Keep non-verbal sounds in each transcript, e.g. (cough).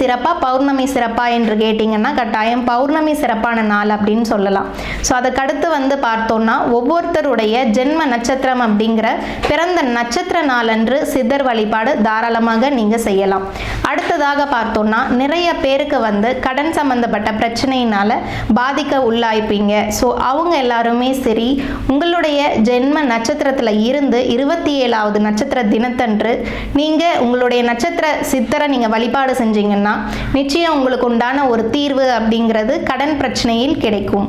சிறப்பா பௌர்ணமி சிறப்பா என்று கேட்டிங்கன்னா கட்டாயம் பௌர்ணமி சிறப்பான நாள் அப்படின்னு சொல்லலாம். ஸோ அதுக்கடுத்து வந்து பார்த்தோம்னா ஒவ்வொருத்தருடைய ஜென்ம நட்சத்திரம் அப்படிங்கிற பிறந்த நட்சத்திர நாளன்று சித்தர் வழிபாடு தாராளமாக நீங்கள் செய்யலாம். அடுத்ததாக பார்த்தோம்னா நிறைய பேருக்கு வந்து கடன் சம்பந்தப்பட்ட பிரச்சனையினால பாதிக்க உள்ளாய்ப்பீங்க. ஸோ அவங்க எல்லாருமே சரி உங்களுடைய ஜென்ம நட்சத்திரத்தில் இருந்து இருபத்தி ஏழாவது நட்சத்திர தினத்தன்று நீங்கள் உங்களுடைய நட்சத்திர சித்தரை நீங்கள் வழிபாடு செஞ்சீங்க செஞ்சீங்கன்னா நிச்சயம் உங்களுக்கு உண்டான ஒரு தீர்வு அப்படிங்கிறது கடன் பிரச்சனையில் கிடைக்கும்.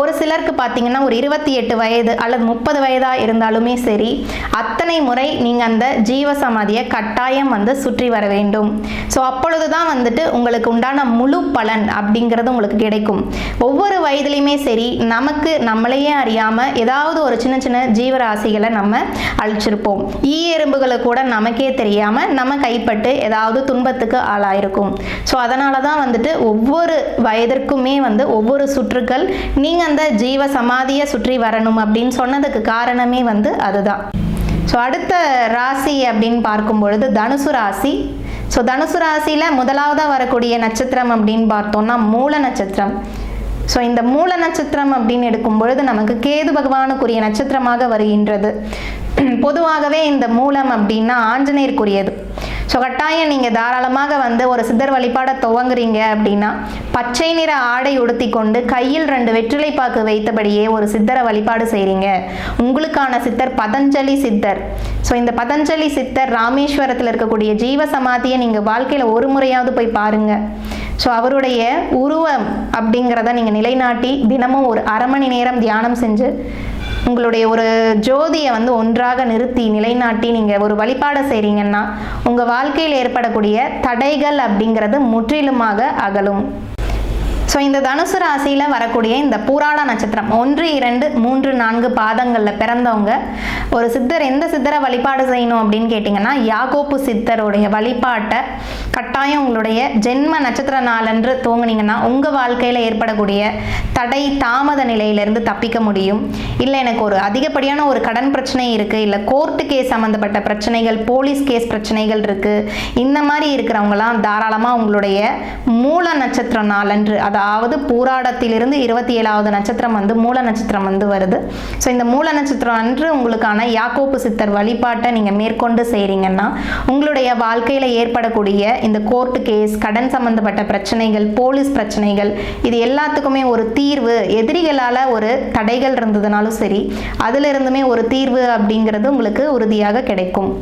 ஒரு சிலருக்கு பார்த்தீங்கன்னா ஒரு இருபத்தி எட்டு வயது அல்லது முப்பது வயதாக இருந்தாலுமே சரி அத்தனை முறை நீங்கள் அந்த ஜீவ சமாதியை கட்டாயம் வந்து சுற்றி வர வேண்டும். ஸோ அப்பொழுது தான் வந்துட்டு உங்களுக்கு உண்டான முழு பலன் அப்படிங்கிறது உங்களுக்கு கிடைக்கும். ஒவ்வொரு வயதுலையுமே சரி நமக்கு நம்மளையே அறியாமல் ஏதாவது ஒரு சின்ன சின்ன ஜீவராசிகளை நம்ம அழிச்சிருப்போம். ஈ எறும்புகளை கூட நமக்கே தெரியாமல் நம்ம கைப்பட்டு ஏதாவது துன்பத்துக்கு ஆளாயிருக்கும். ஸோ அதனால தான் வந்துட்டு ஒவ்வொரு வயதிற்குமே வந்து ஒவ்வொரு சுற்றுக்கள் நீங்கள் அந்த ஜீவ சமாதியை சுற்றி வரணும் அப்படின்னு சொன்னதுக்கு காரணமே வந்து அதுதான். ஸோ அடுத்த ராசி அப்படின்னு பார்க்கும் பொழுது தனுசு ராசி. ஸோ தனுசு ராசியில் முதலாவதாக வரக்கூடிய நட்சத்திரம் அப்படின்னு பார்த்தோம்னா மூல நட்சத்திரம். ஸோ இந்த மூல நட்சத்திரம் அப்படின்னு எடுக்கும் பொழுது நமக்கு கேது பகவானுக்குரிய நட்சத்திரமாக வருகின்றது. (clears throat) பொதுவாகவே இந்த மூலம் அப்படின்னா ஆஞ்சநேயருக்குரியது. ஸோ கட்டாயம் நீங்கள் தாராளமாக வந்து ஒரு சித்தர் வழிபாட துவங்குறீங்க அப்படின்னா பச்சை நிற ஆடை உடுத்தி கொண்டு கையில் ரெண்டு வெற்றிலை பாக்கு வைத்தபடியே ஒரு சித்தரை வழிபாடு செய்கிறீங்க உங்களுக்கான சித்தர் பதஞ்சலி சித்தர். ஸோ இந்த பதஞ்சலி சித்தர் ராமேஸ்வரத்தில் இருக்கக்கூடிய ஜீவ சமாதியை நீங்கள் வாழ்க்கையில் ஒரு முறையாவது போய் பாருங்கள் ஸோ அவருடைய உருவம் அப்படிங்கிறத நீங்கள் நிலைநாட்டி தினமும் ஒரு அரை மணி நேரம் தியானம் செஞ்சு உங்களுடைய ஒரு ஜோதியை வந்து ஒன்றாக நிறுத்தி நிலைநாட்டி நீங்கள் ஒரு வழிபாடை செய்கிறீங்கன்னா உங்கள் வாழ்க்கையில் ஏற்படக்கூடிய தடைகள் அப்படிங்கிறது முற்றிலுமாக அகலும். ஸோ இந்த தனுசு ராசியில் வரக்கூடிய இந்த பூராட நட்சத்திரம் ஒன்று இரண்டு மூன்று நான்கு பாதங்களில் பிறந்தவங்க ஒரு சித்தர் எந்த சித்தரை வழிபாடு செய்யணும் அப்படின்னு கேட்டிங்கன்னா யாகோப்பு சித்தருடைய வழிபாட்டை கட்டாயம் உங்களுடைய ஜென்ம நட்சத்திர நாளன்று தூங்குனீங்கன்னா உங்கள் வாழ்க்கையில் ஏற்படக்கூடிய தடை தாமத நிலையிலிருந்து தப்பிக்க முடியும். இல்லை எனக்கு ஒரு அதிகப்படியான ஒரு கடன் பிரச்சனை இருக்குது இல்லை கோர்ட்டு கேஸ் சம்மந்தப்பட்ட பிரச்சனைகள் போலீஸ் கேஸ் பிரச்சனைகள் இருக்குது இந்த மாதிரி இருக்கிறவங்களாம் தாராளமாக உங்களுடைய மூல நட்சத்திர நாளன்று அதாவது அதாவது பூராடத்திலிருந்து இருபத்தி ஏழாவது நட்சத்திரம் வந்து மூல நட்சத்திரம் வந்து வருது. ஸோ இந்த மூல நட்சத்திரம் அன்று உங்களுக்கான யாக்கோப்பு சித்தர் வழிபாட்டை நீங்கள் மேற்கொண்டு செய்கிறீங்கன்னா உங்களுடைய வாழ்க்கையில் ஏற்படக்கூடிய இந்த கோர்ட்டு கேஸ் கடன் சம்பந்தப்பட்ட பிரச்சனைகள் போலீஸ் பிரச்சனைகள் இது எல்லாத்துக்குமே ஒரு தீர்வு எதிரிகளால் ஒரு தடைகள் இருந்ததுனாலும் சரி அதிலிருந்துமே ஒரு தீர்வு அப்படிங்கிறது உங்களுக்கு உறுதியாக கிடைக்கும்.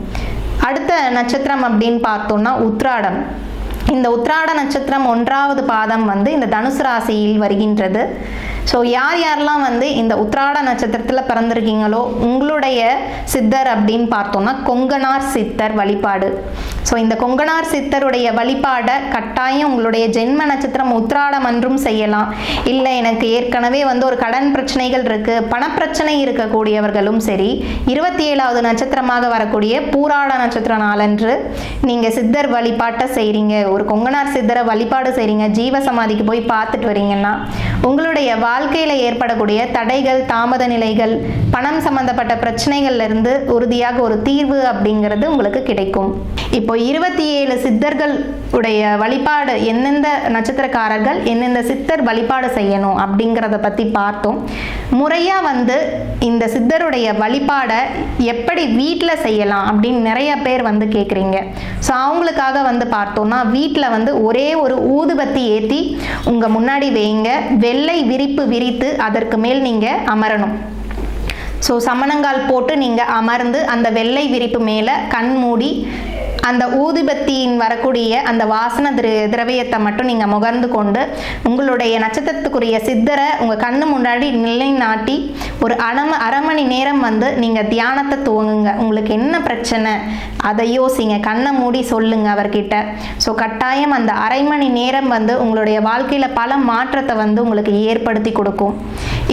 அடுத்த நட்சத்திரம் அப்படின்னு பார்த்தோம்னா உத்ராடம். இந்த உத்ராட நட்சத்திரம் ஒன்றாவது பாதம் வந்து இந்த தனுசு ராசியில் வருகின்றது. ஸோ யார் யாரெல்லாம் வந்து இந்த உத்ராட நட்சத்திரத்தில் பிறந்திருக்கீங்களோ உங்களுடைய சித்தர் அப்படின்னு பார்த்தோம்னா கொங்கனார் சித்தர் வழிபாடு. ஸோ இந்த கொங்கனார் சித்தருடைய வழிபாடை கட்டாயம் உங்களுடைய ஜென்ம நட்சத்திரம் உத்ராடம் அன்றும் செய்யலாம். இல்லை எனக்கு ஏற்கனவே வந்து ஒரு கடன் பிரச்சனைகள் இருக்குது பணப்பிரச்சனை இருக்கக்கூடியவர்களும் சரி இருபத்தி ஏழாவது நட்சத்திரமாக வரக்கூடிய பூராட நட்சத்திர நாளன்று நீங்கள் சித்தர் வழிபாட்டை செய்கிறீங்க ஒரு கொங்கனார் சித்தரை வழிபாடு செய்கிறீங்க ஜீவ சமாதிக்கு போய் பார்த்துட்டு வரீங்கன்னா உங்களுடைய வா வாழ்க்கையில் ஏற்படக்கூடிய தடைகள் தாமத நிலைகள் பணம் சம்பந்தப்பட்ட பிரச்சனைகள்லேருந்து உறுதியாக ஒரு தீர்வு அப்படிங்கிறது உங்களுக்கு கிடைக்கும். இப்போ இருபத்தி ஏழு சித்தர்கள் உடைய வழிபாடு எந்தெந்த நட்சத்திரக்காரர்கள் எந்தெந்த சித்தர் வழிபாடு செய்யணும் அப்படிங்கிறத பற்றி பார்த்தோம். முறையாக வந்து இந்த சித்தருடைய வழிபாடை எப்படி வீட்டில் செய்யலாம் அப்படின்னு நிறைய பேர் வந்து கேட்குறீங்க ஸோ அவங்களுக்காக வந்து பார்த்தோம்னா வீட்டில் வந்து ஒரே ஒரு ஊதுபத்தி ஏற்றி உங்கள் முன்னாடி வைங்க. வெள்ளை விரிப்பு விரித்து அதற்கு மேல் நீங்கள் அமரணும். ஸோ சமணங்கால் போட்டு நீங்கள் அமர்ந்து அந்த வெள்ளை விரிப்பு மேலே கண் மூடி அந்த ஊதுபத்தியின் வரக்கூடிய அந்த வாசன திர திரவியத்தை மட்டும் நீங்கள் முகர்ந்து கொண்டு உங்களுடைய நட்சத்திரத்துக்குரிய சித்தரை உங்கள் கண்ணு முன்னாடி நிலைநாட்டி ஒரு அரை அரை மணி நேரம் வந்து நீங்கள் தியானத்தை துவங்குங்க. உங்களுக்கு என்ன பிரச்சனை? அதை யோசிங்க. கண்ணை மூடி சொல்லுங்க அவர்கிட்ட. ஸோ கட்டாயம் அந்த அரை மணி நேரம் வந்து உங்களுடைய வாழ்க்கையில் பல மாற்றத்தை வந்து உங்களுக்கு ஏற்படுத்தி கொடுக்கும்.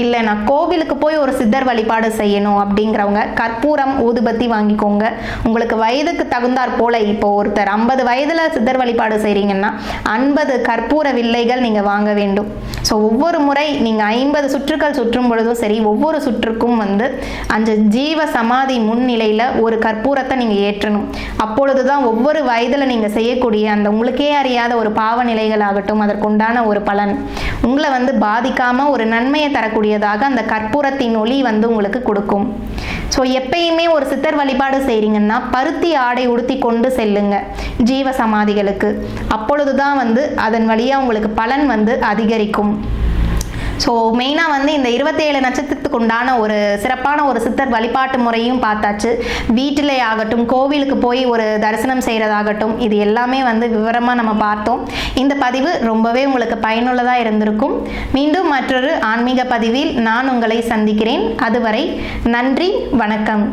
இல்லை நான் கோவிலுக்கு போய் ஒரு சித்தர் வழிபாடு செய்யணும் அப்படிங்கிறவங்க கற்பூரம் ஊதுபத்தி வாங்கிக்கோங்க. உங்களுக்கு வயதுக்கு தகுந்தாற் போல இப்போ ஒருத்தர் ஐம்பது வயதில் சித்தர் வழிபாடு செய்கிறீங்கன்னா ஐம்பது கற்பூர வில்லைகள் நீங்கள் வாங்க வேண்டும். ஸோ ஒவ்வொரு முறை நீங்கள் ஐம்பது சுற்றுக்கள் சுற்றும் பொழுதும் சரி ஒவ்வொரு சுற்றுக்கும் வந்து அந்த ஜீவ சமாதி முன்னிலையில் ஒரு கற்பூரத்தை நீங்கள் ஏற்றணும். அப்பொழுது தான் ஒவ்வொரு வயதில் நீங்கள் செய்யக்கூடிய அந்த உங்களுக்கே அறியாத ஒரு பாவ நிலைகள் ஆகட்டும் அதற்குண்டான ஒரு பலன். உங்களை வந்து பாதிக்காமல் ஒரு நன்மையை தரக்கூடியதாக அந்த கற்பூரத்தின் ஒளி வந்து உங்களுக்கு கொடுக்கும். ஸோ எப்பயுமே ஒரு சித்தர் வழிபாடு செய்கிறீங்கன்னா பருத்தி ஆடை உடுத்தி கொண்டு செல்லுங்க ஜீவ சமாதிகளுக்கு அப்பொழுது தான் வந்து அதன் வழியாக உங்களுக்கு பலன் வந்து அதிகரிக்கும். ஸோ மெயினாக வந்து இந்த இருபத்தேழு நட்சத்திரத்துக்கு உண்டான ஒரு சிறப்பான ஒரு சித்தர் வழிபாட்டு முறையும் பார்த்தாச்சு. வீட்டிலே ஆகட்டும் கோவிலுக்கு போய் ஒரு தரிசனம் செய்கிறதாகட்டும் இது எல்லாமே வந்து விவரமாக நம்ம பார்த்தோம். இந்த பதிவு ரொம்பவே உங்களுக்கு பயனுள்ளதாக இருந்திருக்கும். மீண்டும் மற்றொரு ஆன்மீக பதிவில் நான் உங்களை சந்திக்கிறேன். அதுவரை நன்றி வணக்கம்.